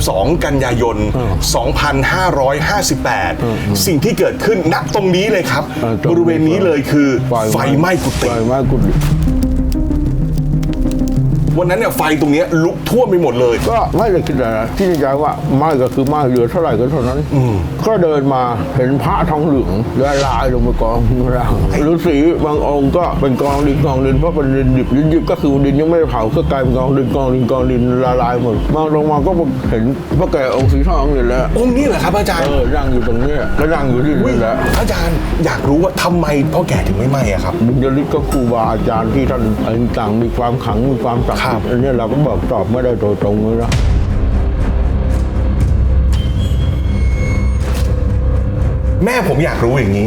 22 กันยายน 2558 สิ่งที่เกิดขึ้นณตรงนี้เลยครับเออตรงนี้บริเวณนี้เลยคือไฟไหม้กุฏิ ไฟไหม้กุฏิ วันนั้นเนี่ยไฟตรงเนี้ยลุกท่วมไปหมดเลย ก็ไม่ได้คิดอะไรนะที่ในใจว่าไหม้ก็คือไหม้เหลือเท่าไหร่ก็เท่านั้นก็เดินมาเห็นพระทองเหลืองละลายลงไปกองข้างล่างฤาษีบางองค์ก็เป็นกองดินกองดินเพราะเป็นดินดิบดินดิบก็คือดินยังไม่ได้เผาก็กลายเป็นกองดินกองดินกองดินละลายหมดมองลงมาก็เห็นพระแก่องค์สีทองนี่แหละองค์นี้เหรอครับอาจารย์เออนั่งอยู่ตรงเนี้ยก็นั่งอยู่ที่อุ๊ยนี่แหละอาจารย์อยากรู้ว่าทำไมพ่อแก่ถึงไม่ไหม้อะครับบุญยฤทธิ์ก็ครูบาอาจารย์ที่ท่านอะไรต่างๆมีความขลังมีความศักดิ์สิทธิ์อันเนี้ยเราก็บอกตอบไม่ได้โดยตรงเลยนะ แม่ผมอยากรู้อย่างนี้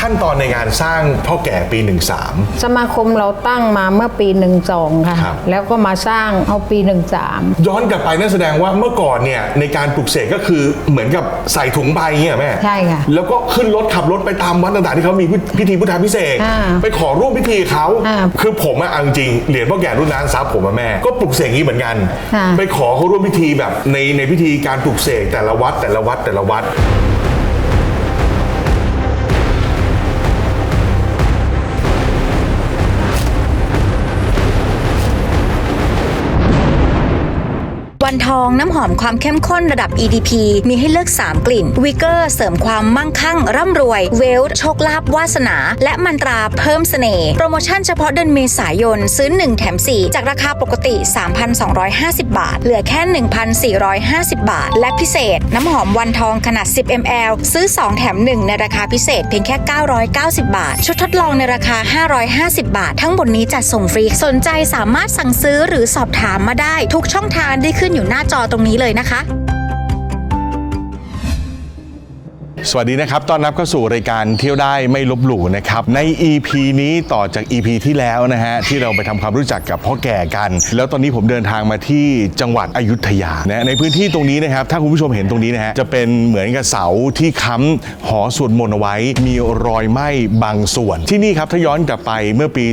ขั้นตอนในการสร้างพ่อแก่ปี 13 สมาคมเราตั้งมาเมื่อปี 12 ค่ะ ครับ แล้วก็มาสร้างเอาปี 13 ย้อนกลับไปนั่นแสดงว่าเมื่อก่อนเนี่ยในการปลุกเสกก็คือเหมือนกับใส่ถุงใบเงี้ยแม่ใช่ค่ะแล้วก็ขึ้นรถขับรถไปตามวัดต่างๆที่เขามีพิธีพุทธาพิเศษกอ่าไปขอร่วมพิธีเขาอ่าคือผมอะเอาจริงๆเหรียญพ่อแก่รุ่นนั้นซับผมอะแม่ก็ปลุกเสกนี้เหมือนกัน ค่ะ ไปขอเขาร่วมพิธีแบบในในพิธีการปลุกเสกแต่ละวัดแต่ละวัดแต่ละวัด นทองน้ำหอมความเข้มข้นระดับ EDP มีให้เลือก 3 กลิ่นวิกเกอร์เสริมความมั่งคั่ง ร่ำรวย เวลโชคลาภวาสนา และมันตราเพิ่มเสน่ห์โปรโมชั่นเฉพาะเดือนเมษายน ซื้อ 1 แถม 4 จากราคาปกติ 3,250 บาท เหลือแค่ 1,450 บาท และพิเศษ น้ำหอมวันทองขนาด 10 ml ซื้อ 2 แถม 1 ในราคาพิเศษเพียงแค่ 990 บาท ชุดทดลองในราคา 550 บาท ทั้งหมดนี้จัดส่งฟรีสนใจสามารถสั่งซื้อหรือสอบถามมาได้ทุกช่องทางที่ขึ้นอยู่หน้าจอตรงนี้เลยนะคะ สวัสดีนะครับ ต้อนรับเข้าสู่รายการเที่ยวได้ไม่ลบหลู่นะครับ ใน EP นี้ต่อจาก EP ที่แล้วนะฮะที่เราไปทำความรู้จักกับพ่อแก่กัน แล้วตอนนี้ผมเดินทางมาที่จังหวัดอยุธยานะในพื้นที่ตรงนี้นะครับ ถ้าคุณผู้ชมเห็นตรงนี้นะฮะจะเป็นเหมือนกับเสาที่ค้ำหอสวดมนต์เอาไว้ มีรอยไหม้บางส่วน ที่นี่ครับถ้าย้อนกลับไปเมื่อปี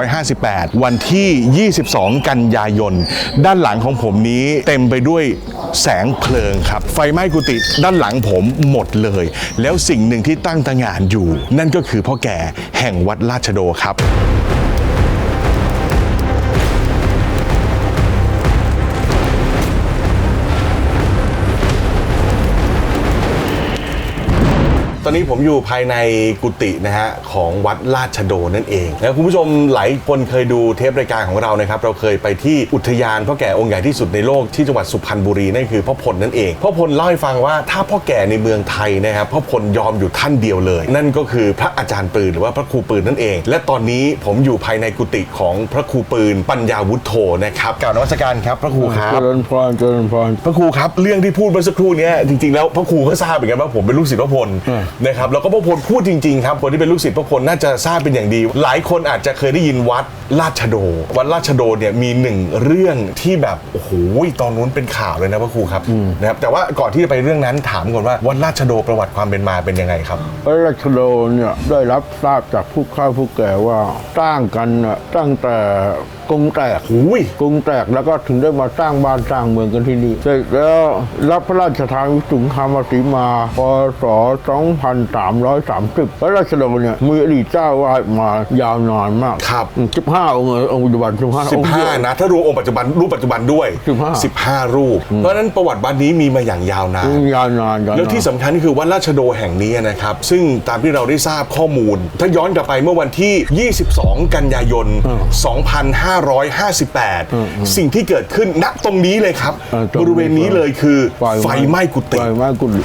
2558 วันที่ 22 กันยายน ด้านหลังของผมนี้เต็มไปด้วยแสงเพลิงครับไฟไหม้กุฏิด้านหลังผมหมดเลยแล้วสิ่งหนึ่งที่ตั้งตางานอยู่ นั่นก็คือพ่อแก่แห่งวัดราชโดครับ อนนี้ผมอยู่ภายในกุฏินะฮะของวัดราชโดนั่นเองแล้วคุณผู้ชมหลายคนเคยดูเทปรายการของเรานะครับเราเคยไปที่อุทยานพ่อแก่องค์ใหญ่ที่สุดในโลกที่จังหวัดสุพรรณบุรีนั่นคือพ่อพลนั่นเองพ่อพลเล่าให้ฟังว่าถ้าพ่อแก่ในเมืองไทยนะครับพ่อพลยอมอยู่ท่านเดียวเลย นั่นก็คือพระอาจารย์ปืนหรือว่าพระครูปืนนั่นเอง และตอนนี้ผมอยู่ภายในกุฏิของพระครูปืนปัญญาวุฒโธนะครับกล่าวนวัตการครับพระครูครัเจบริญพรเจริญพรพระครูครับ เรื่องที่พูดเมื่อสักครู่เนี้ยจริงๆแล้วพระครูก็ทราบเหมือนกันว่าผมเป็นลูกศิษย์พระพลอืมนะครับแล้วก็พระพลพูดจริงๆครับคนที่เป็นลูกศิษย์พระพลน่าจะทราบเป็นอย่างดี หลายคนอาจจะเคยได้ยินวัดราชโด วัดราชโดเนี่ยมีหนึ่งเรื่องที่แบบโอ้โหตอนนู้นเป็นข่าวเลยนะพระครูครับนะครับแต่ว่าก่อนที่จะไปเรื่องนั้นถามก่อนว่าวัดราชโดประวัติความเป็นมาเป็นยังไงครับพระราชโดเนี่ยได้รับทราบจากผู้ข้าผู้แก่ว่าสร้างกันน่ะตั้งแต่กรุงแตกอุ้ยกรุงแตกแล้วก็ถึงได้มาสร้างบ้านสร้างเมืองกันที่นี่เสร็จแล้วรับพระราชทานวิสุงคามสีมาพศ2330พระราชโดเนี่ยมีอดีตเจ้าวาดมายาวนานมากครับ 15 องค์เลยองค์ปัจจุบัน15องค์เดียว15 นะ ถ้ารวมองค์ปัจจุบันรูปปัจจุบันด้วย 15 15 รูป เพราะฉะนั้นประวัติวัดนี้มีมาอย่างยาวนานยาวนานยาวนานแล้วที่สำคัญก็คือวัดราชโดแห่งนี้นะครับ ซึ่งตามที่เราได้ทราบข้อมูล ถ้าย้อนกลับไปเมื่อวันที่ 22 กันยายน 2558 สิ่งที่เกิดขึ้นณตรงนี้เลยครับเออตรงนี้บริเวณนี้เลยคือไฟไหม้กุฏิไฟไหม้กุฏิ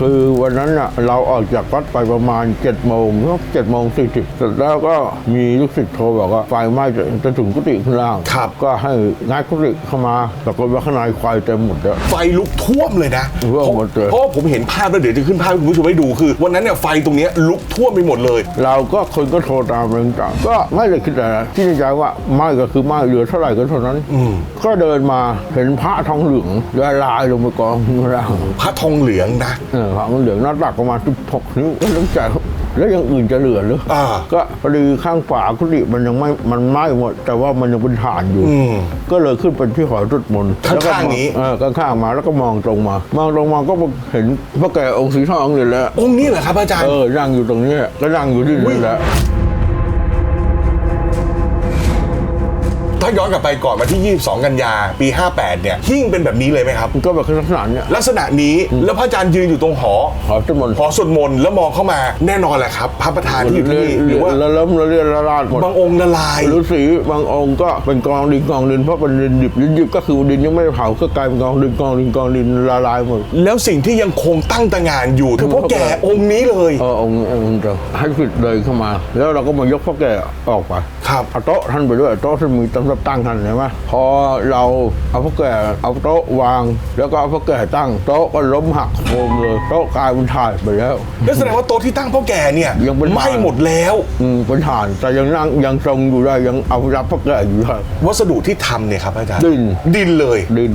คือวันนั้นน่ะเราออกจากวัดไปประมาณ7จ็ดโมงเจ็ดโมงสี่สิบเสร็จแล้วก็มีลูกศิษย์โทรบอกว่าไฟไหม้จะจะถึงกุฏิข้างล่างครับ ก็ให้งัดกุฏิเข้ามาปรากฏว่าข้างในไฟเต็มหมดแล้ว ไฟลุกท่วมเลยนะท่วมหมดเลย เพราะว่าผมเห็นภาพแล้วเดี๋ยวจะขึ้นภาพให้คุณผู้ชมให้ดูคือ วันนั้นเนี่ยไฟตรงเนี้ยลุกท่วมไปหมดเลย เราก็คนก็โทรตามเรื่องต่างก็ไม่ได้คิดอะไรนะที่ในใจว่าไหม้ก็คือไหม้เหลือเท่าไหร่ก็เท่านั้นก็เดินมาเห็นพระทองเหลืองละลายลงไปกองข้างล่างพระทองเหลืองนะเออพระทองเหลืองหน้าตักประมาณสิบหกนิ้วก็ต้องใจแล้วอย่างอื่นจะเหลือหรืออ่าก็พอดีข้างฝากุฏิมันยังไม่มันไหม้หมด แต่ว่ามันยังเป็นฐานอยู่อืมก็เลยขึ้นเป็นที่หอจุดมนต์ข้างๆแล้วก็มอนี้เออข้างๆมาแล้วก็มองตรงมา มองตรงมาก็เห็นพระแก่องค์สีทองเลยแหละองค์นี้เหรอครับอาจารย์เออนั่งอยู่ตรงนี้ก็นั่งอยู่ที่นี่แหละ ถ้าย้อนกลับไปก่อนมาที่ 22 กันยาปี 58 เนี่ยหิ้งเป็นแบบนี้เลยไหมครับมันก็แบบลักษณะเนี้ยลักษณะนี้แล้วพระอาจารย์ยืนอยู่ตรงหอหอจุดมนต์หอสวดมนต์แล้วมองเข้ามาแน่นอนแหละครับ พระประธานที่อยู่ที่นี่หรือว่าละล้มละเลียดละลาดหมดบางองค์ละลายฤาษีบางองค์ก็เป็นกองดินกองดินเพราะเป็นดินดิบดินดิบก็คือดินยังไม่ได้เผาก็กลายเป็นกองดินกองดินกองดินละลายหมดแล้วสิ่งที่ยังคงตั้งตางานอยู่คือพ่อแก่องค์นี้เลยเออองค์องค์จะให้สิทธิ์เดินเข้ามา แล้วเราก็มายกพ่อแก่ออกไปครับเอาโต๊ะท่านไปด้วยโต๊ะที่มีตำรับตั้งท่านใช่ไหมพอเราเอาพ่อแก่เอาโต๊ะวาง แล้วก็เอาพ่อแก่ตั้งโต๊ะก็ล้มหักโครมเลยโต๊ะกลายเป็นถ่ายไปแล้วแล้วแสดงว่าโต๊ะที่ตั้งพ่อแก่เนี่ยยังเป็นไหม้หมดแล้วอืมเป็นฐานแต่ยังนั่งยังทรงอยู่ได้ยังเอารับพ่อแก่อยู่ได้วัสดุที่ทำเนี่ยครับอาจารย์ดินดินเลยดิน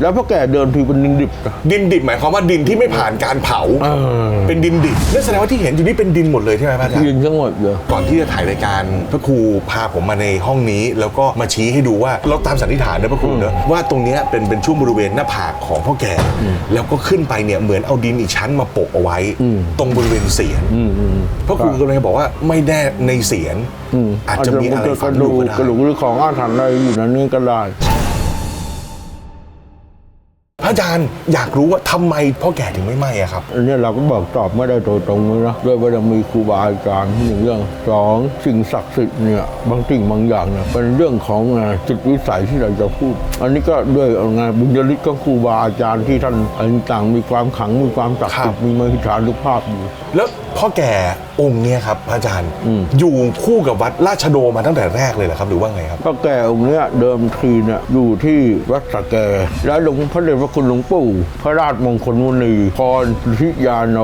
แล้วพ่อแก่เดินทีเป็นดินดิบนะดินดิบหมายความว่าดินที่ไม่ผ่านการเผาเออ เป็นดินดิบนั่นแสดงว่าที่เห็นอยู่นี่เป็นดินหมดเลยใช่ไหมพระอาจารย์ ดินทั้งหมดเลย ก่อนที่จะถ่ายรายการพระครูพาผมมาในห้องนี้ แล้วก็มาชี้ให้ดูว่าเราตามสันนิษฐานนะพระครูเนอะว่าตรงเนี้ยเป็นเป็นช่วงบริเวณหน้าผากของพ่อแก่แล้วก็ขึ้นไปเนี่ยเหมือนเอาดินอีกชั้นมาโปะเอาไว้ ตรงบริเวณเสียนอืมอืมพระครูก็เลยบอกว่าไม่แน่ในเสียนมอาจจะมีอะไรกฝัระงอดูยู่กก็ได้ กระดูกหรือของอาถรรพ์อะไรอยู่ในนี้ก็ได้พระ อาจารย์อยากรู้ว่าทำไมพ่อแก่ถึงไม่ไหม้อะครับ อันนี้เราก็บอกตอบไม่ได้โดยตรงเลยนะด้วยบารมีครูบาอาจารย์ที่หนึ่งเรื่องสองสิ่งศักดิ์สิทธิ์เนี่ยบางสิ่งบางอย่างเนี่ยเป็นเรื่องของอ่าจิตวิสัยที่เราจะพูด อันนี้ก็ด้วยงานบุญยฤทธิ์ของครูบาอาจารย์ที่ท่านอันต่างมีความขลังมีความศักดิ์สิทธิ์มีมหิทธานุภาพอยู่ แล้วพ่อแก่องค์เนี้ยครับพระอาจารย์อยู่คู่กับวัดราชโดมาตั้งแต่แรกเลยเหรอครับ หรือว่าไงครับพระแก่องค์เนี้ยเดิมทีเนี่ยอยู่ที่วัดสระแก และหลวงพระเดชพระคุณหลวงปู่พระราชมงคลมุนีพรทิยาโน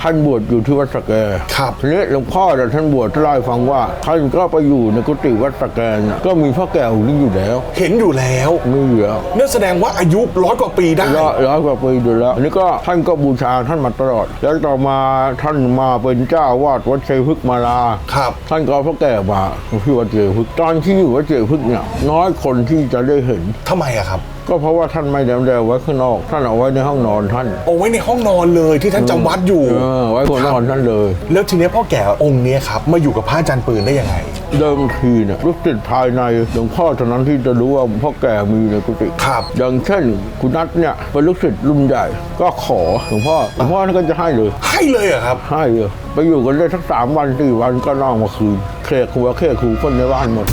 ท่านบวชอยู่ที่วัดสระแกครับทีนี้หลวงพ่อเนี่ยท่านบวชท่านเล่าให้ฟังว่า ท่านก็ไปอยู่ในกุฏิวัดสระแกเนี่ยก็มีพระแก่องค์นี้อยู่แล้วเห็นอยู่แล้วมีอยู่แล้วนั่นแสดงว่าอายุร้อยกว่าปีได้ร้อยร้อยกว่าปีอยู่แล้วอันนี้ก็ท่านก็บูชาท่านมาตลอด แล้วต่อมาท่านมาเป็นเจ้าวาดวัดชัยพฤกษ์มาลาครับ ท่านก็เอาพระแก่มาที่วัดเจดีย์พึกษ์ตอนที่อยู่วัดเจดีย์พึกษ์เนี่ยน้อยคนที่จะได้เห็น ทำไมอะครับ ก็เพราะว่าท่านไม่ได้เอาไว้ข้างนอก ท่านเอาไว้ในห้องนอนท่านเอาไว้ในห้องนอนเลยที่ท่านจำวัดอยู่ เออไว้บนนอนท่านเลย แล้วทีเนี้ยพ่อแก่องค์เนี้ยครับมาอยู่กับพระอาจารย์ปืนได้ยังไง เดิมทีเนี่ยลูกศิษย์ภายในหลวงพ่อเท่านั้นที่จะรู้ว่าพ่อแก่มีในกุฏิครับอย่างเช่นคุณนัทเนี่ยเป็นลูกศิษย์รุ่นใหญ่ก็ขอหลวงพ่อหลวงพ่อท่านก็จะให้เลย ให้เลยเหรอะครับ ให้เลยไปอยู่กันได้สักสามวันสี่วันก็นอกมาคืนเคลียร์ครัวเคลียร์ครูคนในบ้านหมด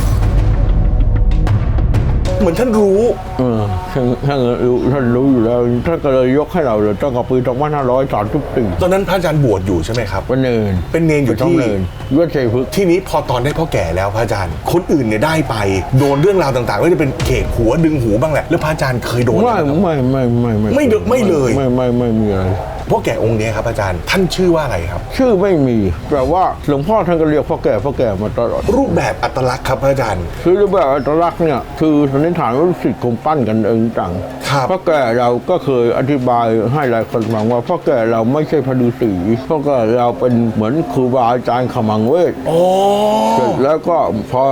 เหมือนท่านรู้ เออท่านท่านรู้ท่านรู้อยู่แล้วท่านก็เลยยกให้เราเลยตั้งแต่ปีสองพันห้าร้อยสามสิบสี่ตอนนั้นพระอาจารย์บวชอยู่ใช่ไหมครับ เป็นเนินเป็นเนรอยู่ที่ เนินวัดชัยพฤกษ์ที่นี้พอตอนได้พ่อแก่แล้วพระอาจารย์ คนอื่นเนี่ยได้ไป โดนเรื่องราวต่างๆไม่ว่าจะเป็นเขกหัวดึงหูบ้างแหละ แล้วพระอาจารย์เคยโดนไหไม่ครับไม่ไม่ไม่ไม่ไม่เดอะไม่เลย ไม่ไม่ไม่มีอะไร พ่อแก่องค์เนี้ยครับอาจารย์ท่านชื่อว่าอะไรครับ ชื่อไม่มีแต่ว่าหลวงพ่อท่านก็เรียกพ่อแก่พ่อแก่มาตลอดรูปแบบอัตลักษณ์ครับพระอาจารย์ คือรูปแบบอัตลักษณ์เนี่ยคือสันนิษฐานว่าลูกศิษย์คงปั้นกันเองต่างครับพ่อแก่เราก็เคยอธิบายให้หลายคนฟังว่าพ่อแก่เราไม่ใช่พระฤาษีพ่อแก่เราเป็นเหมือนครูบาอาจารย์ขมังเวทอ๋อเสร็จแล้วก็พอ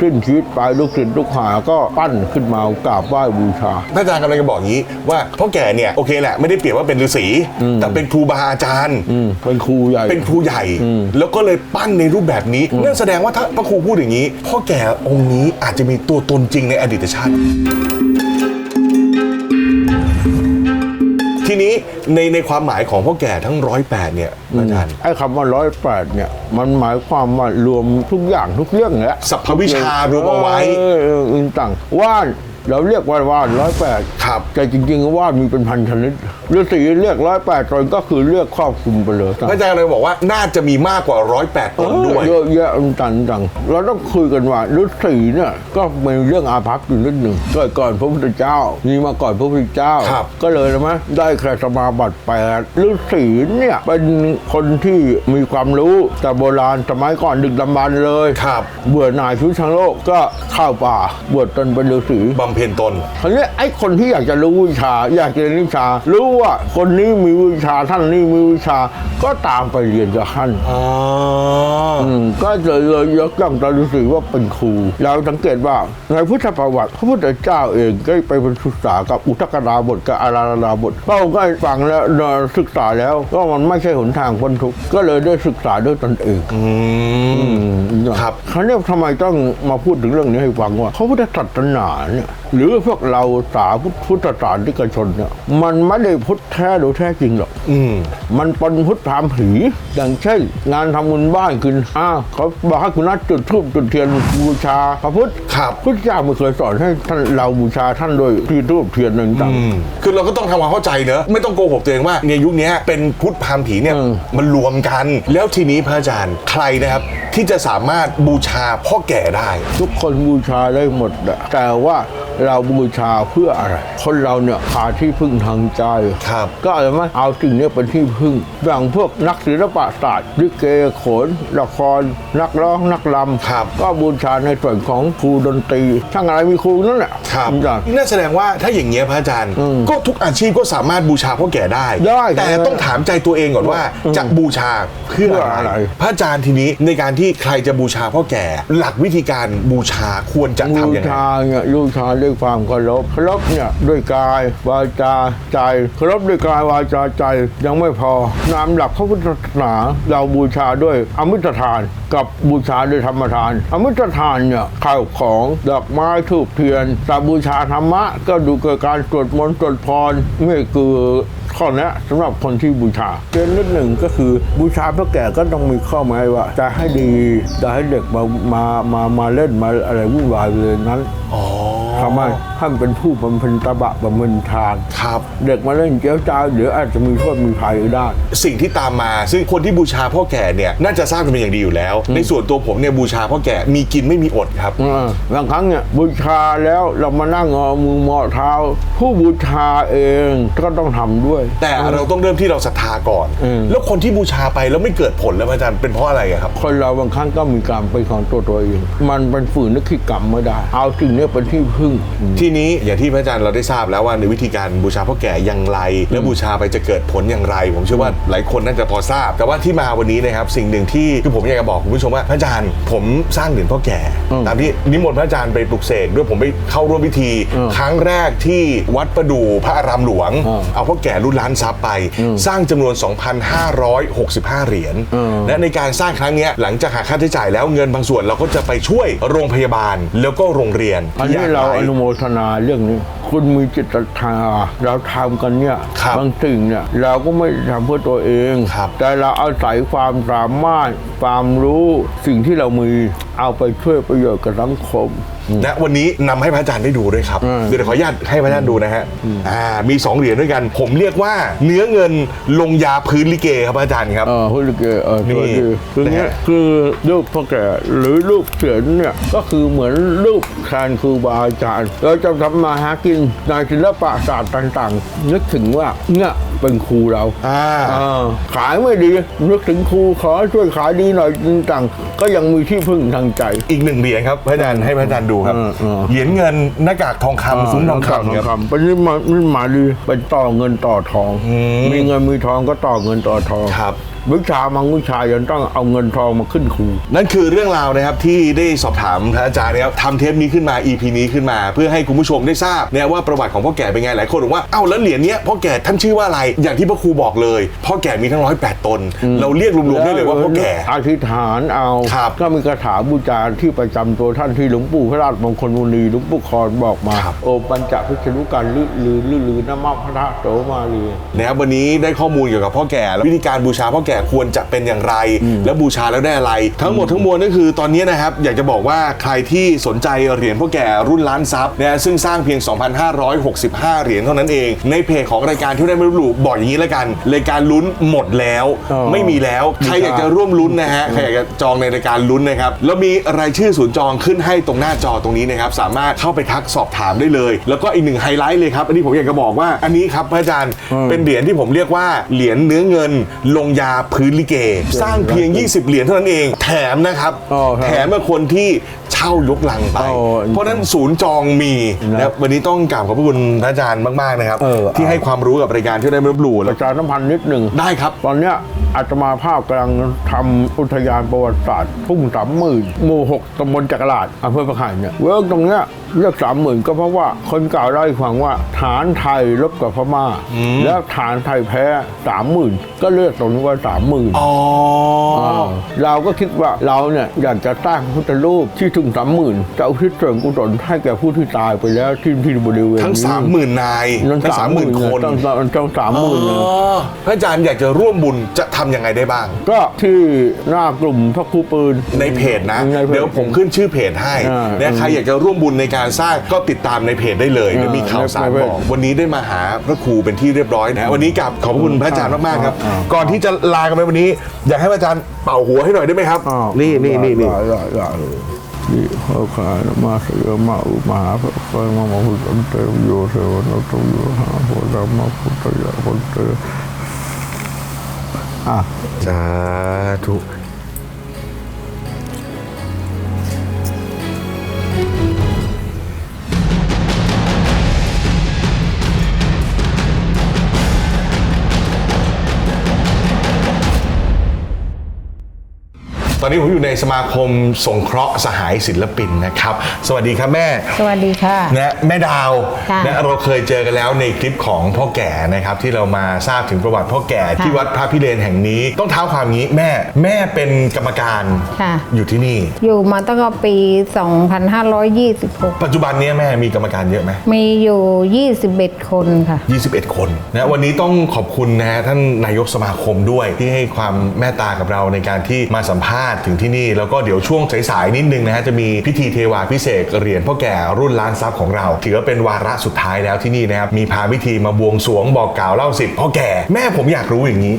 สิ้นชีวิตไปลูกศิษย์ลูกหาก็ปั้นขึ้นมากราบไหว้บูชาพระอาจารย์กำลังจะบอกอย่างนี้ว่าพ่อแก่เนี่ยโอเคแหละไม่ได้เปรียบว่าเป็นฤาษีแต่เป็นครูบาอาจารย์อืมเป็นครูใหญ่ เป็นครูใหญ่ แล้วก็เลยปั้นในรูปแบบนี้นั่นแสดงว่าถ้าพระครูพูดอย่างนี้ พ่อแก่องค์นี้อาจจะมีตัวตนจริงในอดีตชาติ ทีนี้ในในความหมายของพ่อแก่ทั้งร้อยแปดเนี่ยอาจารย์ไอ้คำว่าร้อยแปดเนี่ย มันหมายความว่ารวมทุกอย่างทุกเรื่องแหละสรรพวิชารวมเอาไว้เออเอออื่นต่างว่านเราเรียกว่าว่านร้อยแปดครับแต่จริงๆว่านมีเป็นพันชนิด ฤาษีเรียกร้อยแปดตนก็คือเรียกครอบคลุมไปเลยพระอาจารย์เลยบอกว่าน่าจะมีมากกว่าร้อยแปดตนด้วยเยอะแยะต่างต่างเราต้องคุยกันว่าฤาษีเนี่ยก็มีเรื่องอาภัพอยู่นิดหนึ่งเกิดก่อนพระพุทธเจ้ามีมาก่อนพระพุทธเจ้าครับก็เลยนะมะได้แค่สมาบัติแปดฤาษีเนี่ยเป็นคนที่มีความรู้แต่โบราณสมัยก่อนดึกดำบรรพ์เลยครับเบื่อหน่ายชีวิตทางโลกก็เข้าป่าบวชตนเป็นฤาษีบำเพ็ญตนคราวนี้ไอ้คนที่อยากจะรู้วิชา อยากจะเรียนวิชารู้ว่าคนนี้มีวิชาท่านนี้มีวิชาก็ตามไปเรียนกับท่านอ๋ออืมก็เลยเลยยกย่องตาฤาษีว่าเป็นครู เราสังเกตว่าในพุทธประวัติ พระพุทธเจ้าเองก็ไปเป็นศึกษากับอุทกดาบทกับอาราดาบทพระองค์ก็ฟังแล้วศึกษาแล้วว่ามันไม่ใช่หนทางพ้นทุกข์ก็เลยได้ศึกษาด้วยตนเองอืมครับคราวนี้ทำไมต้องมาพูดถึงเรื่องนี้ให้ฟังว่าพระพุทธศาสนาเนี่ยหรือพวกเราสาพุทธศาสนิกชนเนี่ยมันไม่ได้พุทธแท้โดยแท้จริงหรอกอืมมันปนพุทธพรามผีอย่างเช่น งานทำบุญบ้านคุณอ้าวเขาบอกให้คุณนัดจุดธูปจุดเทียนบูชาพระพุทธครับพุทธเจ้าไม่เคยสอนให้ท่านเราบูชาท่านโดยที่ธูปเทียนต่างอืมคือเราก็ต้องทำความเข้าใจเนอะไม่ต้องโกหกตัวเองว่าในยุคนี้เป็นพุทธพราหมณ์ผีเนี่ยอืมมันรวมกัน แล้วทีนี้พระอาจารย์ใครนะครับที่จะสามารถบูชาพ่อแก่ได้ ๆทุกคนบูชาได้หมดอะแต่ว่า เราบูชาเพื่ออะไร คนเราเนี่ยขาดที่พึ่งทางใจ ครับ ก็อะไรไหมเอาสิ่งเนี้เป็นที่พึ่งอย่างพวกนักศิลปะศาสตร์ลิเกโขนละคร นักร้องนักลำครับ ก็บูชาในส่วนของครูดนตรีช่างอะไรมีครูนั่นแหละครับจ้ะนั่นแสดงว่าถ้าอย่างเงี้ยพระอาจารย์ อืมก็ทุกอาชีพก็สามารถบูชาพ่อแก่ได้ ได้แต่ต้องถามใจตัวเองก่อนว่าอืมจะบูชาเพื่อเพื่ออะอะไร ไร พระอาจารย์ทีนี้ในการที่ใครจะบูชาพ่อแก่ หลักวิธีการบูชาควรจะบูทำยังไง ชาเนี่ยบูชาด้วยความเคารพเคารพเนี่ยด้วยกายวาจาใจเคารพด้วยกายวาจาใจยังไม่พอนามหลักพระพุทธศาสนาเราบูชาด้วยอมิตรทานกับบูชาด้วยธรรมทาน อมิตรทานเนี่ยข้าวของดอกไม้ทูบเทียนแต่บูชาธรรมะ ก็ดูเกิดการสวดมนต์สวดพรนี่คือข้อแนะสำหรับคนที่บูชาเรื่องนิดหนึ่งก็คือบูชาพระแก่ก็ต้องมีข้อหมายว่าจะให้ดีจะให้เด็กมามามามาเล่นมาอะไรวุ่นวายเลยนั้นอ๋อ ทำไม ท่านเป็นผู้บำเพ็ญตบะบำเพ็ญทาน ครับ เด็กมาเล่นเจ้าจ้าเดี๋ยวอาจจะมีโทษมีภัยได้ สิ่งที่ตามมา ซึ่งคนที่บูชาพ่อแก่เนี่ยน่าจะทราบกันเป็นอย่างดีอยู่แล้ว ในส่วนตัวผมเนี่ยบูชาพ่อแก่มีกินไม่มีอดครับ อ่าบางครั้งเนี่ยบูชาแล้วเรามานั่งงอมือเหมาะเท้า ผู้บูชาเองก็ต้องทำด้วย แต่เราต้องเริ่มที่เราศรัทธาก่อน อืม แล้วคนที่บูชาไปแล้วไม่เกิดผลแล้วอาจารย์เป็นเพราะอะไรอะครับ คนเราบางครั้งก็มีกรรมเป็นของตัวตัวเอง มันเป็นฝืนนึกคิดกรรมไม่ได้ เอาสิ่งเนี้ยเป็นที่พึ่ง ทีนี้อย่างที่พระอาจารย์เราได้ทราบแล้วว่าในวิธีการบูชาพ่อแก่อย่างไร และบูชาไปจะเกิดผลอย่างไร ผมเชื่อว่าหลายคนน่าจะพอทราบ แต่ว่าที่มาวันนี้นะครับสิ่งหนึ่งที่คือผมอยากจะบอกคุณผู้ชมว่าพระอาจารย์ผมสร้างเหรียญพ่อแก่อืมตามที่นิมนต์พระอาจารย์ไปปลุกเสกด้วยผมไปเข้าร่วมพิธีอืมครั้งแรกที่วัดประดู่พระอารามหลวงอืมเอาพ่อแก่รุ่นล้านทรัพย์ไป สร้างจำนวน 2,565 เหรียญอืมและในการสร้างครั้งเนี้ยหลังจากหาค่าใช้จ่ายแล้วเงินบางส่วนเราก็จะไปช่วยโรงพยาบาลแล้วก็โรงเรียนอันที่นี้ยกเราไร้อนุโมทนาเรื่องนี้คุณมีจิตศรัทธาเราทำกันเนี่ยครับงสิ่งเนี่ยเราก็ไม่ได้ทำเพื่อตัวเองครับแต่เราอาศัยความสามารถความรู้สิ่งที่เรามีเอาไปช่วยประโยชน์กับสังคมและวันนี้นำให้พระอาจารย์ได้ดูด้วยครับอืมเดี๋ยวขออนุญาตให้พระอาจารย์ดูนะฮะอ่ามีสองเหรียญด้วยกัน ผมเรียกว่าเนื้อเงินลงยาพื้นลิเกครับพระอาจารย์ครับเออคุณลิเกเออนี่สวัสดีคือเนี้ยนะฮะคือรูปพ่อแก่หรือรูปเสียนเนี่ยก็คือเหมือนรูปแทนครูบาอาจารย์เราจะทำมาหากินในศิลปะศาสตร์ต่างๆ นึกถึงว่าเนี่ย เป็นครูเราอ่าเออขายไม่ดีนึกถึงครูขอช่วยขายดีหน่อยต่างๆก็ยังมีที่พึ่งทางใจ อีกหนึ่งเหรียญครับพระอาจารย์ให้พระอาจารย์ดูครับอืมอืมเหรียญเงินหน้ากากทองคำซุ้มทองคำครับเป็นนิมานิมาดีเป็นต่อเงินต่อทอง มีเงินมีทองก็ต่อเงินต่อทองครับ วิชาบางวิชายังต้องเอาเงินทองมาขึ้นครู นั่นคือเรื่องราวนะครับที่ได้สอบถามพระอาจารย์นะครับทำเทปนี้ขึ้นมา EP นี้ขึ้นมา เพื่อให้คุณผู้ชมได้ทราบเนี่ยว่าประวัติของพ่อแก่เป็นไงหลายคนบอกว่าเอ้าแล้วเหรียญเนี้ยพ่อแก่ท่านชื่อว่าอะไรอย่างที่พระครูบอกเลยพ่อแก่มีทั้งร้อยแปดตน เราเรียกรวมๆได้เลยว่าพ่อแก่ อธิษฐานเอาครับก็มีคาถาบูชาที่ประจำตัวท่านที่หลวงปู่พระราชมงคลมุนีหลวงปู่คอนบอกมา ครับ โอปัญจพิชนุการลือลือลือลือน้ำมัพระโสมาลีนะครับวันนี้ได้ข้อมูลเกี่ยวกับพ่อแก่และวิธีการบูชาพ่อแก่ควรจะเป็นอย่างไร และบูชาแล้วได้อะไร ทั้งหมดทั้งมวลก็คือตอนนี้นะครับอยากจะบอกว่าใครที่สนใจเหรียญพ่อแก่รุ่นล้านซับนะซึ่งสร้างเพียง 2,565 เหรียญเท่านั้นเอง ในเพจของรายการที่ได้ไม่รู้บอกอย่างนี้แล้วกันรายการลุ้นหมดแล้วอ๋อไม่มีแล้วใครอยากจะร่วมลุ้นนะฮะใครอยากจะจองในรายการลุ้นนะครับแล้วมีรายชื่อศูนย์จองขึ้นให้ตรงหน้าจอตรงนี้นะครับสามารถเข้าไปทักสอบถามได้เลย แล้วก็อีกหนึ่งไฮไลท์เลยครับอันนี้ผมอยากจะบอกว่าอันนี้ครับพระอาจารย์เป็นเหรียญที่ผมเรียกว่าเหรียญเนื้อเงินลงยาพื้นลิเก สร้างเพียง 20 เหรียญเท่านั้นเอง แถมนะครับ อ๋อครับแถมมาคนที่เช่ายกลังไป อ๋อเพราะฉะนั้นศูนย์จองมีนะนะครับวันนี้ต้องกราบขอบพระคุณพระอาจารย์มากๆนะครับ เออ ที่ให้ความรู้กับรายการที่ได้ไม่ลบหลู่ปแล้วระชาสัมพันธ์นิดหนึ่ง ได้ครับ ตอนเนี้ยอาตมาภาพกำลังทำอุทยานประวัติศาสตร์ทุ่งสามหมื่นหมู่หกตำบลจักราชอำเภอประหายเนี่ยเวิร์กตรงเนี้ย เรียกสามหมื่นก็เพราะว่าคนกล่าวได้ฟังว่าฐานไทยรบกับพม่า แล้วฐานไทยแพ้สามหมื่นก็เรียกตรงนี้ว่าสามหมื่นอ๋อเราก็คิดว่าเราเนี่ยอยากจะสร้างพระพุทธรูปที่ถึงสามหมื่นจะอุทิศส่วนกุศลให้แก่ผู้ที่ตายไปแล้วที่ที่บริเวณทั้งนี้สามหมื่นนายทั้งทั้งสามหมื่นคนต้องต้องต้องสามหมื่นเลยอ๋อพระอาจารย์อยากจะร่วมบุญจะทำยังไงได้บ้าง ก็ที่หน้ากลุ่มพระครูปืนในเพจนะในพจเดี๋ยวผมขึ้นชื่อเพจให้อ่านะใครอยากจะร่วมบุญในการสร้างก็ติดตามในเพจได้เลยอ่าเดี๋ยวมีข่าวสารในเพจบอกวันนี้ได้มาหาพระครูเป็นที่เรียบร้อยนะวันนี้กลับขอบพระคุณพระอาจารย์มากๆครับอ่าก่อนที่จะลากันไปวันนี้ อยากให้พระอาจารย์เป่าหัวให้หน่อยได้ไหมครับอ้าวนี่นี่นี่นี่ได้ได้ได้เลยนี่เขาขายมาเสือมาอุมาพระไฟมามาพุทธเตโยเทวนาตุโยหาโพธามาพุทธยาพุทธอะสาธุ ตอนนี้ผมอยู่ในสมาคมสงเคราะห์สหายศิลปินนะครับ สวัสดีครับแม่สวัสดีค่ะ นะแม่ดาวค่ะนะเราเคยเจอกันแล้วในคลิปของพ่อแก่นะครับ ที่เรามาทราบถึงประวัติพ่อแก่ค่ะที่วัดพระพิเรนแห่งนี้ ต้องเท้าความงี้แม่แม่เป็นกรรมการค่ะ อยู่ที่นี่ อยู่มาตั้งแต่ปี 2526 ปัจจุบันเนี้แม่มีกรรมการเยอะไหม มีอยู่ 21 คนค่ะ 21 คนนะวันนี้ต้องขอบคุณนะฮะท่านนายกสมาคมด้วยที่ให้ความแม่ตากับเราในการที่มาสัมภาษณ์ถึงที่นี่ แล้วก็เดี๋ยวช่วงสายๆนิดนึงนะฮะจะมีพิธีเทวาพิเศษกเหรียญพ่อแก่รุ่นล้านทรัพย์ของเรา ถือว่าเป็นวาระสุดท้ายแล้วที่นี่นะครับมีพาพิธีมาบวงสรวงบอกกล่าวเล่าสิทธิ์พ่อแก่แม่ผมอยากรู้อย่างนี้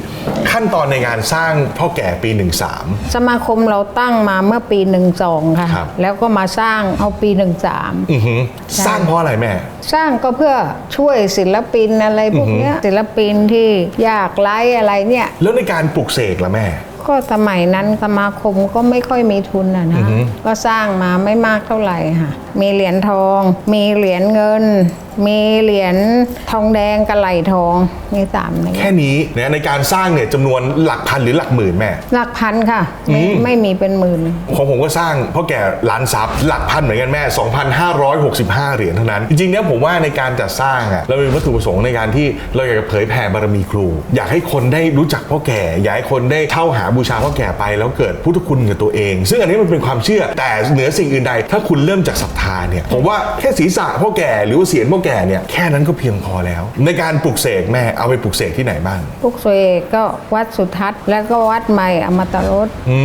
ขั้นตอนในงานสร้างพ่อแก่ปี 13 สมาคมเราตั้งมาเมื่อปี 12 ค่ะ ครับ แล้วก็มาสร้างเอาปีอือหือสร้างเพราะอะไรแม่13สร้างก็เพื่อช่วยศิลปินอะไรพวกเนี้ยศิลปินที่ยากไร้อะไรเนี่ย แล้วในการปลุกเสกล่ะแม่ ก็สมัยนั้นสมาคมก็ไม่ค่อยมีทุนนะนะก็สร้างมาไม่มากเท่าไหร่ค่ะ มีเหรียญทอง มีเหรียญเงิน มีเหรียญทองแดงกระไหลทองมีสามในแค่นี้เนี่ยในการสร้างเนี่ยจำนวนหลักพันหรือหลักหมื่นแม่ หลักพันค่ะ ไม่ไม่มีเป็นหมื่น ของผมก็สร้างพ่อแก่ล้านซับหลักพันเหมือนกันแม่ 2,565 เหรียญเท่านั้น จริงๆเนี่ยผมว่าในการจัดสร้างอะเรามีวัตถุประสงค์ในการที่เราอยากจะเผยแผ่บารมีครู อยากให้คนได้รู้จักพ่อแก่ อยากให้คนได้เช่าหาบูชาพ่อแก่ไป แล้วเกิดพุทธคุณกับตัวเอง ซึ่งอันนี้มันเป็นความเชื่อแต่เหนือสิ่งอื่นใด ถ้าคุณเริ่มจากศรัทธาเนี่ยผมว่าแค่ศีรษะพ่อแก่หรือว่าเสียนพ่อแก่เนี่ยแค่นั้นก็เพียงพอแล้ว ในการปลุกเสกแม่เอาไปปลุกเสกที่ไหนบ้าง พวกเสกก็วัดสุทัศน์แล้วก็วัดใหม่อมตะรสอื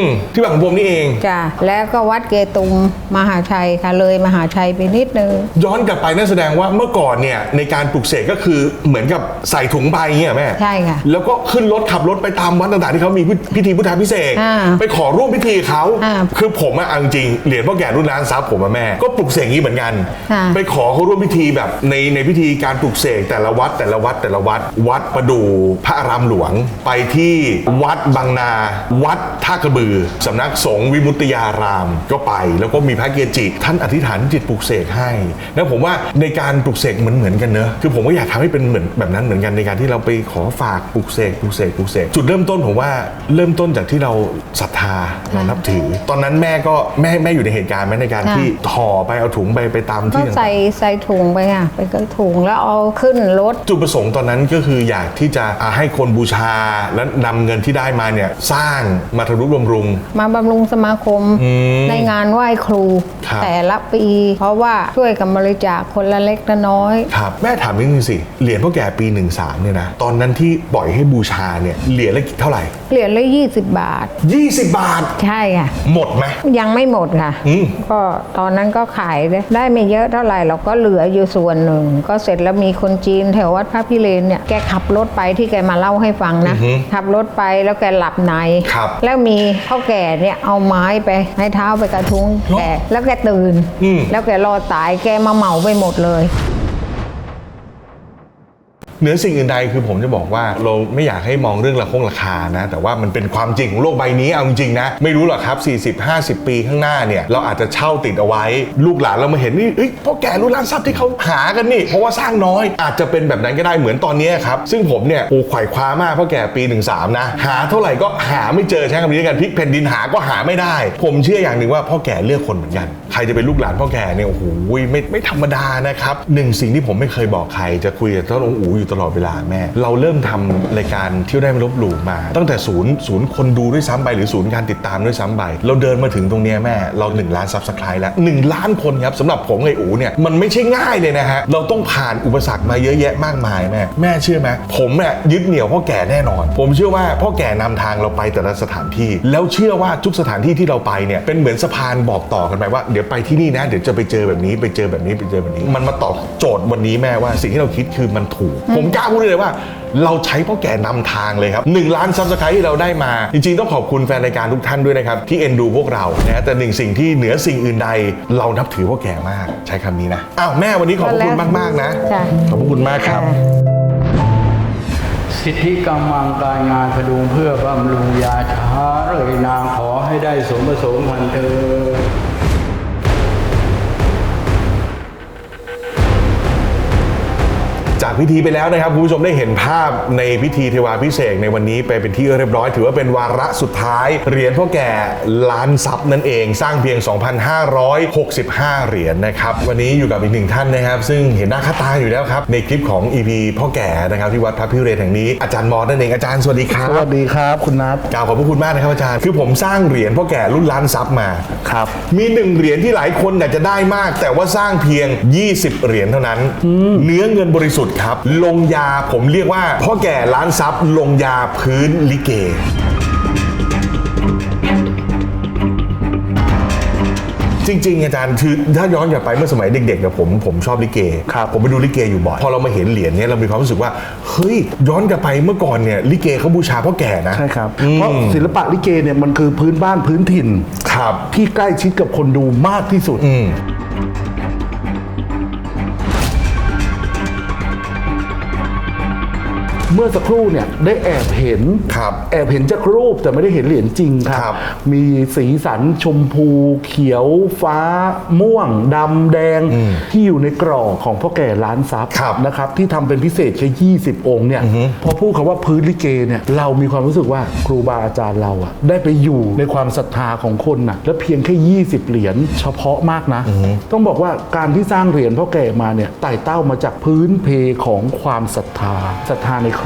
มที่บางผมนี่เอง จ้ะแล้วก็วัดเกตุมมหาชัยค่ะเลยมหาชัยไปนิดนึง ย้อนกลับไปนั่นแสดงว่าเมื่อก่อนเนี่ยในการปลุกเสกก็คือเหมือนกับใส่ถุงใบเงี้ยแม่ใช่ค่ะแล้วก็ขึ้นรถขับรถไปตามวัดต่างๆที่เขามีพิธีพุทธาพิเศษกอ่าไปขอร่วมพิธีเขาอ่าคือผมอะเอาจริงๆเหรียญพ่อแก่รุ่นล้านทรัพย์ผมอะแม่ก็ปลุกเสกงี้เหมือนกัน ค่ะ ไปขอเขาร่วมพิธีแบบในในพิธีการปลุกเสกแต่ละวัดแต่ละวัดแต่ละวัด วัดประดู่พระอารามหลวง ไปที่วัดบางนา วัดท่ากระบือสำนักสงฆ์วิมุตติยารามก็ไป แล้วก็มีพระเกจิท่านอธิษฐานจิตปลุกเสกให้ แล้วผมว่าในการปลุกเสกเหมือนเหมือนกันเนอะคือผมก็อยากทำให้เป็นเหมือนแบบนั้นเหมือนกันในการที่เราไปขอฝากปลุกเสกปลุกเสกปลุกเสกจุดเริ่มต้นผมว่าเริ่มต้นจากที่เราศรัทธาเรานับถือ ตอนนั้นแม่ก็แม่แม่อยู่ในเหตุการณ์ไหมในการค่ะที่ห่อไปเอาถุงไปไปตามก็ที่ต่างๆใส่ใส่ถุงไปค่ะไปกระถุงแล้วเอาขึ้นรถ จุดประสงค์ตอนนั้นก็คืออยากที่จะอ่าให้คนบูชาและนำเงินที่ได้มาเนี่ยสร้างมาทำนุบำรุง มาบำรุงสมาคมอืมในงานไหว้ครู ครับ แต่ละปี เพราะว่าช่วยกันบริจาคคนละเล็กละน้อย ครับแม่ถามนิดนึงสิเหรียญพ่อแก่ปี 13เนี่ยนะตอนนั้นที่ปล่อยให้บูชาเนี่ยเหรียญละเท่าไหร่ เหรียญละ20 บาท 20 บาท ใช่ค่ะ หมดไหม ยังไม่หมดค่ะ อืม ก็ตอนนั้นก็ขายได้ได้ไม่เยอะเท่าไหร่เราก็เหลืออยู่ส่วนหนึ่ง ก็เสร็จแล้วมีคนจีนแถววัดพระพิเรนเนี่ยแกขับรถไปที่แกมาเล่าให้ฟังนะขับรถไปแล้วแกหลับใน ครับแล้วมีพ่อแก่เนี่ยเอาไม้ไปให้เท้าไปกระทุ้งแกแล้วแกตื่น อืม แล้วแกรอดตายแกมาเหมาไปหมดเลย เหนือสิ่งอื่นใดคือผมจะบอกว่าเราไม่อยากให้มองเรื่องราคงราคานะ แต่ว่ามันเป็นความจริงของโลกใบนี้เอาจริงๆนะ ไม่รู้หรอกครับ 40-50 ปีข้างหน้าเนี่ย เราอาจจะเช่าติดเอาไว้ ลูกหลานเรามาเห็นนี่เอ้ยพ่อแก่รุ่นร้านทรัพย์ที่เขาหากันนี่ เพราะว่าสร้างน้อย อาจจะเป็นแบบนั้นก็ได้เหมือนตอนนี้ครับ ซึ่งผมเนี่ยโอ้ไขว่คว้ามากพ่อแก่ปี 13 นะ หาเท่าไหร่ก็หาไม่เจอใช้คำนี้กันพลิกแผ่นดินหาก็หาไม่ได้ ผมเชื่ออย่างหนึ่งว่าพ่อแก่เลือกคนเหมือนกัน ครจะเป็นลูกหลานพ่อแก่เนี่ยโอ้โหไม่ไม่ธรรมดานะครับหนึ่งสิ่งที่ผมไม่เคยบอกใครจะคุยกับเจ้าองค์อูอยู่ตลอดเวลาแม่ เราเริ่มทำรายการเที่ยวได้ไม่ลบหลู่มา ตั้งแต่ศูนย์ศูนย์คนดูด้วยซ้ำไปหรือศูนย์การติดตามด้วยซ้ำไปเราเดินมาถึงตรงนี้แม่เรา 1 ล้านซับสไครต์แล้ว 1 ล้านคนครับสำหรับผมไอ้อูเนี่ยมันไม่ใช่ง่ายเลยนะฮะเราต้องผ่านอุปสรรคมาเยอะแยะมากมายแม่แม่เชื่อไหมผมเนี่ยยึดเหนี่ยวพ่อแก่แน่นอน ผมเชื่อว่าพ่อแก่นำทางเราไปแต่ละสถานที่ แล้วเชื่อว่าทุกสถานที่ที่เราไปเนี่ยเป็นเหมือนสะพานบอกต่อกันไปว่าเดี๋ยวไปที่นี่นะ เดี๋ยวจะไปเจอแบบนี้ไปเจอแบบนี้ไปเจอแบบนี้ มันมาตอบโจทย์วันนี้แม่ว่าสิ่งที่เราคิดคือมันถูก ผมกล้าพูดเลยว่า เราใช้พ่อแก่นำทางเลยครับ1ล้านซับสไครต์ที่เราได้มา จริงๆ ต้องขอบคุณแฟนรายการทุกท่านด้วยนะครับ ที่เอ็นดูพวกเรานะแต่หนึ่งสิ่งที่เหนือสิ่งอื่นใด เรานับถือพ่อแก่มากใช้คำนี้นะอ้าวแม่วันนี้ขอบพระคุณมากๆนะจ้ะขอบพระคุณมากครับสิทธิกำลังการงานพดุงเพื่อบำรุงยาช้าเลยนางขอให้ได้สมประสงค์พันเธอ พิธีไปแล้วนะครับคุณผู้ชมได้เห็นภาพในพิธีเทวาพิเศษกในวันนี้ไปเป็นที่เรียบร้อย ถือว่าเป็นวาระสุดท้ายเหรียญพ่อแก่ล้านซับนั่นเอง สร้างเพียง 2,565 เหรียญนะครับวันนี้อยู่กับอีกหนึ่งท่านนะครับ ซึ่งเห็นหน้าค่าตาอยู่แล้วครับในคลิปของ EP พ่อแก่นะครับที่วัดพระพิเรนแห่งนี้อาจารย์มอสนั่นเองอาจารย์สวัสดีครับสวัสดีครับ คุณนัทกล่าวขอบพระคุณมากนะครับอาจารย์คือผมสร้างเหรียญพ่อแก่รุ่นล้านซับมาครับมีหนึ่งเหรียญที่หลายคนอยากจะได้มาก แต่ว่าสร้างเพียง 20 เหรียญเท่านั้น เนื้อเงินบริสุทธิ์ครับลงยาผมเรียกว่าพ่อแก่ล้านซับลงยาพื้นลิเกจริงๆ อาจารย์คือถ้าย้อนกลับไปเมื่อสมัยเด็กๆกับผมผมชอบลิเกครับผมไปดูลิเกอยู่บ่อยพอเรามาเห็นเหรียญเนี้ยเรามีความรู้สึกว่าเฮ้ยย้อนกลับไปเมื่อก่อนเนี่ยลิเกเขาบูชาพ่อแก่นะใช่ครับ เพราะศิลปะลิเกเนี่ยมันคือพื้นบ้านพื้นถิ่นครับที่ใกล้ชิดกับคนดูมากที่สุดอื เมื่อสักครู่เนี่ยได้แอบเห็นครับแอบเห็นจากรูปแต่ไม่ได้เห็นเหรียญจริงคครัรับบมีสีสันชมพูเขียวฟ้าม่วงดำแดงที่อยู่ในกรอบของพ่อแก่ล้านซับครับนะครับที่ทำเป็นพิเศษแค่20 องค์เนี่ยพอพูดคำว่าพื้นลิเกเนี่ยเรามีความรู้สึกว่าครูบาอาจารย์เราอะได้ไปอยู่ในความศรัทธาของคนน่ะและเพียงแค่ 20 เหรียญเฉพาะมากนะ ต้องบอกว่าการที่สร้างเหรียญพ่อแก่มาเนี่ยไต่เต้ามาจากพื้นเพของความศรัทธาศรัทธาในครู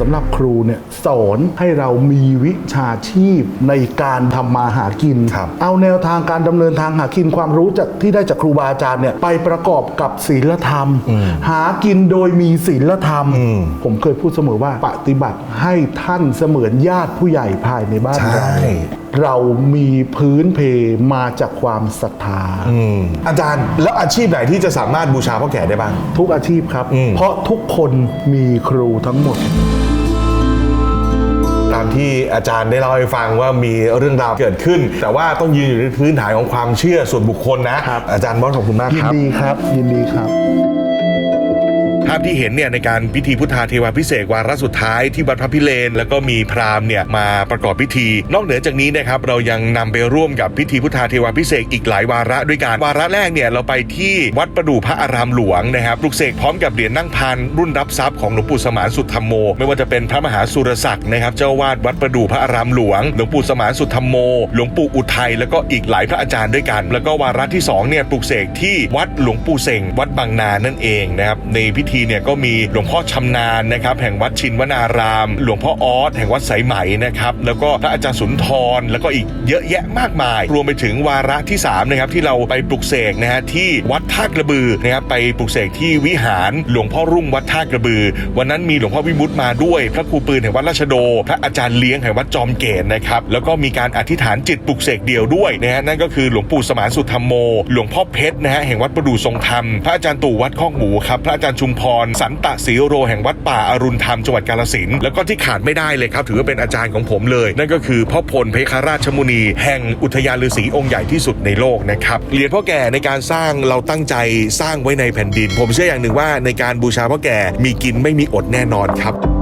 สำหรับครูเนี่ยสอนให้เรามีวิชาชีพในการทำมาหากิน ครับเอาแนวทางการดำเนินทางหากินความรู้จากที่ได้จากครูบาอาจารย์เนี่ยไปประกอบกับศีลธรรม หากินโดยมีศีลธรรมผมเคยพูดเสมอว่าปฏิบัติให้ท่านเสมือนญาติผู้ใหญ่ภายในบ้านใช่เรา เรามีพื้นเพมาจากความศรัทธาอืมอาจารย์แล้วอาชีพไหนที่จะสามารถบูชาพ่อแก่ได้บ้าง ทุกอาชีพครับ อืม เพราะทุกคนมีครูทั้งหมด ตามที่อาจารย์ได้เล่าให้ฟังว่ามีเรื่องราวเกิดขึ้น แต่ว่าต้องยืนอยู่ในพื้นฐานของความเชื่อส่วนบุคคลนะ ครับ อาจารย์บอสขอบคุณมากยิคนรับ ดีครับ ยินดีครับ ภาพที่เห็นเนี่ยในการพิธีพุทธาเทวาพิเศษวาระสุดท้ายที่วัดพระพิเรนแล้วก็มีพราหมณ์เนี่ยมาประกอบพิธี นอกเหนือจากนี้นะครับเรายังนำไปร่วมกับพิธีพุทธาเทวาพิเศษอีกหลายวาระด้วยกันวาระแรกเนี่ยเราไปที่วัดประดู่พระอารามหลวงนะครับปลุกเสกพร้อมกับเหรียญนั่งพานรุ่นรับทรัพย์ของหลวงปู่สมานสุทธรรมโม ไม่ว่าจะเป็นพระมหาสุรศักดิ์นะครับเจ้าวาดวัดประดู่พระอารามหลวงหลวงปู่สมานสุทธรรมโม หลวงปู่อุทัยแล้วก็อีกหลายพระอาจารย์ด้วยกัน แล้วก็วาระที่สองเนี่ยปลุกเสกที่วัดหลวงปู่เสงวัดบางนานั่นเองนะครับในพิธีเนี่ยก็มีหลวงพ่อชำนาญนะครับแห่งวัดชินวนาราม หลวงพ่อออสแห่งวัดสายไหมนะครับแล้วก็พระอาจารย์สุนทรแล้วก็อีกเยอะแยะมากมาย รวมไปถึงวาระที่สามนะครับที่เราไปปลุกเสกนะฮะที่วัดท่ากระบือนะครับไปปลุกเสกที่วิหารหลวงพ่อรุ่งวัดท่ากระบือ วันนั้นมีหลวงพ่อวิมุตติมาด้วย พระครูปืนแห่งวัดราชโด พระอาจารย์เลี้ยงแห่งวัดจอมเกตนะครับแล้วก็มีการอธิษฐานจิตปลุกเสกเดียวด้วยนะฮะนั่นก็คือหลวงปู่สมานสุธรรมโม หลวงพ่อเพชรนะฮะแห่งวัดประดู่ทรงธรรม พระอาจารย์ตู่วัดคอกหมูครับพระอาจารย์ชุมพร สันตะศรีโรแห่งวัดป่าอรุณธรรมจังหวัดกาลสินแล้วก็ที่ขาดไม่ได้เลยครับ ถือว่าเป็นอาจารย์ของผมเลย นั่นก็คือพ่อพลเพคาราชมุนี แห่งอุทยานฤาษีองค์ใหญ่ที่สุดในโลกนะครับเหรียญพ่อแก่ในการสร้างเราตั้งใจสร้างไว้ในแผ่นดิน ผมเชื่ออย่างหนึ่งว่าในการบูชาพ่อแก่มีกินไม่มีอดแน่นอนครับ